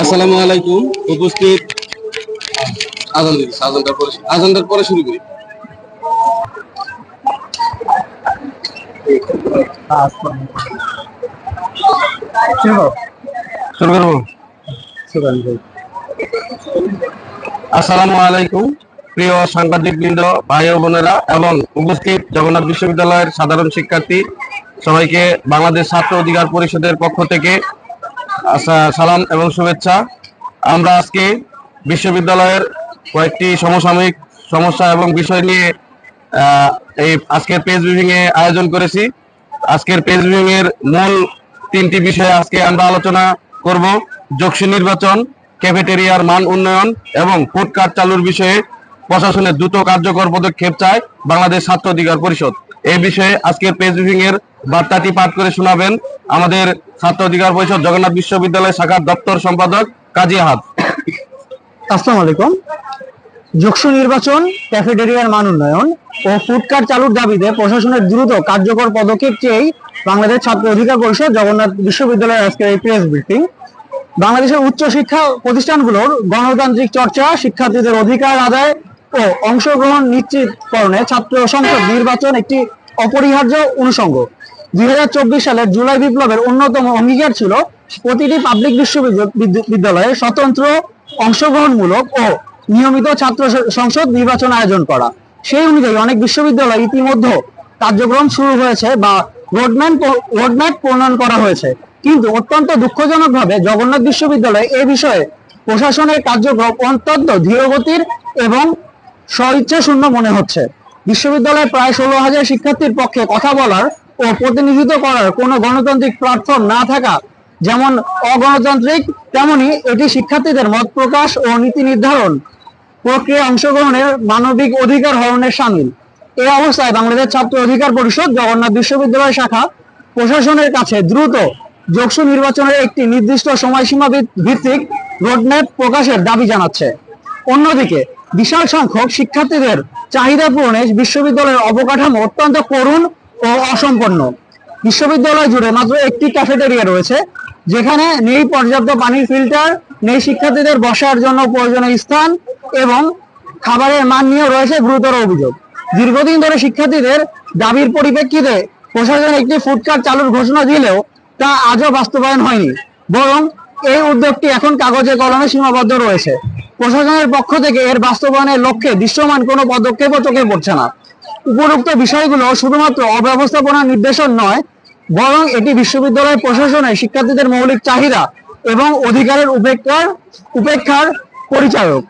আসসালামু আলাইকুম। উপস্থিত। আজান দিচ্ছি আজানটার পরে আজানটার পরে শুরু করি। প্রিয় সাংবাদিক বৃন্দ ভাই ও বোনেরা, এবং উপস্থিত জগন্নাথ বিশ্ববিদ্যালয়ের সাধারণ শিক্ষার্থী, সবাইকে বাংলাদেশ ছাত্র অধিকার পরিষদের পক্ষ থেকে সালাম এবং শুভেচ্ছা। আমরা আজকে বিশ্ববিদ্যালয়ের কয়েকটি সমসাময়িক সমস্যা এবং বিষয় নিয়ে এই আজকের পেজ ব্রিফিং এ আয়োজন করেছি। আজকের পেজ ব্রিফিং এর মূল তিনটি বিষয়ে আজকে আমরা আলোচনা করব। যোগসী নির্বাচন ক্যাফেটেরিয়ার মান উন্নয়ন এবং ফুড কার্ড চালুর বিষয়ে প্রশাসনের দ্রুত কার্যকর পদক্ষেপ চায় বাংলাদেশ ছাত্র অধিকার পরিষদ। এই বিষয়ে আজকের পেজ ব্রিফিং এর বার্তাটি পাঠ করে শোনাবেন আমাদের ছাত্র অধিকার পরিষদ জগন্নাথ বিশ্ববিদ্যালয় শাখার দপ্তর সম্পাদক কাজী আহাদ। আসসালামু আলাইকুম। যোগসু নির্বাচন, ক্যাফেটেরিয়ার মান উন্নয়ন ও ফুড চালুর দাবিতে প্রশাসনের দ্রুত কার্যকর পদক্ষেপ চেয়েই বাংলাদেশ ছাত্র অধিকার পরিষদ জগন্নাথ বিশ্ববিদ্যালয়ের আজকের এই প্রেস ব্রিফিং বাংলাদেশের উচ্চ শিক্ষা প্রতিষ্ঠানগুলোর গণতান্ত্রিক চর্চা, শিক্ষার্থীদের অধিকার আদায় ও অংশগ্রহণ নিশ্চিতকরণে ছাত্র সংসদ নির্বাচন একটি অপরিহার্য অনুষঙ্গ। দুই সালের জুলাই বিপ্লবের অন্যতম অঙ্গীকার ছিল প্রতিটি পাবলিক বিশ্ববিদ্যালয়ে স্বতন্ত্র অংশগ্রহণমূলক ও নিয়মিত ছাত্র সংসদ নির্বাচন আয়োজন করা। সেই অনুযায়ী অনেক বিশ্ববিদ্যালয় ইতিমধ্যে কার্যক্রম শুরু হয়েছে বা রোডম্যাপ রোডম্যাপ প্রণয়ন করা হয়েছে। কিন্তু অত্যন্ত দুঃখজনকভাবে জগন্নাথ বিশ্ববিদ্যালয় এ বিষয়ে প্রশাসনের কার্যক্রম অত্যন্ত ধীরগতির এবং স্বইচ্ছা শূন্য মনে হচ্ছে। বিশ্ববিদ্যালয়ে প্রায় ষোলো হাজার শিক্ষার্থীর পক্ষে কথা বলার ও প্রতিনিধিত্ব করার কোনো গণতান্ত্রিক প্ল্যাটফর্ম না থাকা যেমন অগণতান্ত্রিক, তেমনি এটি শিক্ষার্থীদের মত প্রকাশ ও নীতি নির্ধারণ প্রক্রিয়া অংশগ্রহণের মানবিক অধিকার হরণের সামিল। এই অবস্থায় বাংলাদেশ ছাত্র অধিকার পরিষদ জগন্নাথ বিশ্ববিদ্যালয় শাখা প্রশাসনের কাছে দ্রুত যোগসু নির্বাচনের একটি নির্দিষ্ট সময়সীমা ভিত- ভিত্তিক রোডম্যাপ প্রকাশের দাবি জানাচ্ছে। অন্যদিকে বিশাল সংখ্যক শিক্ষার্থীদের চাহিদা পূরণে বিশ্ববিদ্যালয়ের অবকাঠামো অত্যন্ত করুণ ও অসম্পন্ন। বিশ্ববিদ্যালয় জুড়ে মাত্র একটি ক্যাফেটেরিয়া রয়েছে, যেখানে নেই পর্যাপ্ত পানির ফিল্টার নেই শিক্ষার্থীদের বসার জন্য প্রয়োজনীয় স্থান এবং খাবারের মান নিয়েও রয়েছে গুরুতর অভিযোগ। দীর্ঘদিন ধরে শিক্ষার্থীদের দাবির পরিপ্রেক্ষিতে প্রশাসন একটি ফুড কার্ট চালুর ঘোষণা দিলেও তা আজও বাস্তবায়ন হয়নি, বরং এই উদ্যোগটি এখন কাগজে কলমে সীমাবদ্ধ রয়েছে। প্রশাসনের পক্ষ থেকে এর বাস্তবায়নের লক্ষ্যে দৃশ্যমান কোনো পদক্ষেপও চোখে পড়ছে না। উপরোক্ত বিষয়গুলো শুধুমাত্র অব্যবস্থাপনা নির্দেশন নয়, বরং এটি বিশ্ববিদ্যালয় প্রশাসনে শিক্ষার্থীদের মৌলিক চাহিদা এবং অধিকারের উপেক্ষার উপেক্ষার পরিচায়ক।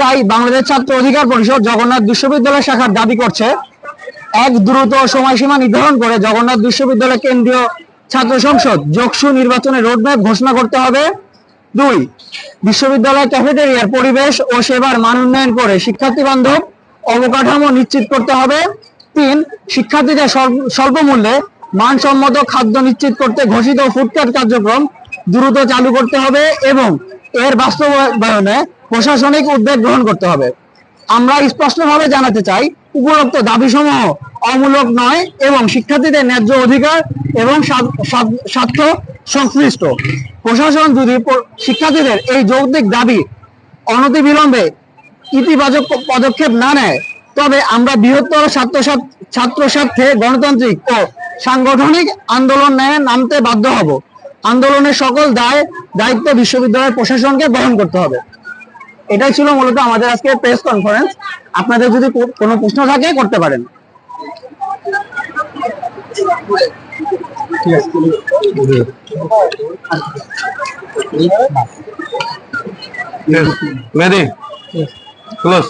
তাই বাংলাদেশ ছাত্র অধিকার পরিষদ জগন্নাথ বিশ্ববিদ্যালয় শাখার দাবি করছে, এক দ্রুত সময়সীমা নির্ধারণ করে জগন্নাথ বিশ্ববিদ্যালয় কেন্দ্রীয় ছাত্র সংসদ যোগসু নির্বাচনের রোডম্যাপ ঘোষণা করতে হবে। দুই, বিশ্ববিদ্যালয় ক্যাফেটেরিয়ার পরিবেশ ও সেবার মান উন্নয়ন করে শিক্ষার্থী বান্ধব অবকাঠামো নিশ্চিত করতে হবে। তিন, শিক্ষার্থীদের স্বল্প- মূল্যে মানসম্মত খাদ্য নিশ্চিত করতে ঘোষিত ফুডকার্ট কার্যক্রম দ্রুত চালু করতে হবে এবং এর বাস্তবায়নে প্রশাসনিক উদ্যোগ গ্রহণ করতে হবে। আমরা স্পষ্টভাবে জানাতে চাই, উপরোক্ত দাবিসমূহ অমূলক নয় এবং শিক্ষার্থীদের ন্যায্য অধিকার এবং স্বার্থ সংশ্লিষ্ট প্রশাসন যদি শিক্ষার্থীদের এই যৌক্তিক দাবি অনতিবিলম্বে ইতিবাচক পদক্ষেপ না নেয়, তবে আমরা বৃহত্তর ছাত্র ছাত্র স্বার্থে গণতান্ত্রিক ও সাংগঠনিক আন্দোলন নেয় নামতে বাধ্য হব। আন্দোলনের সকল দায় দায়িত্ব বিশ্ববিদ্যালয়ের প্রশাসনকে বহন করতে হবে। এটাই ছিল মূলত আমাদের আজকে প্রেস কনফারেন্স আপনাদের যদি কোনো প্রশ্ন থাকে করতে পারেন। মেদি ক্লোজ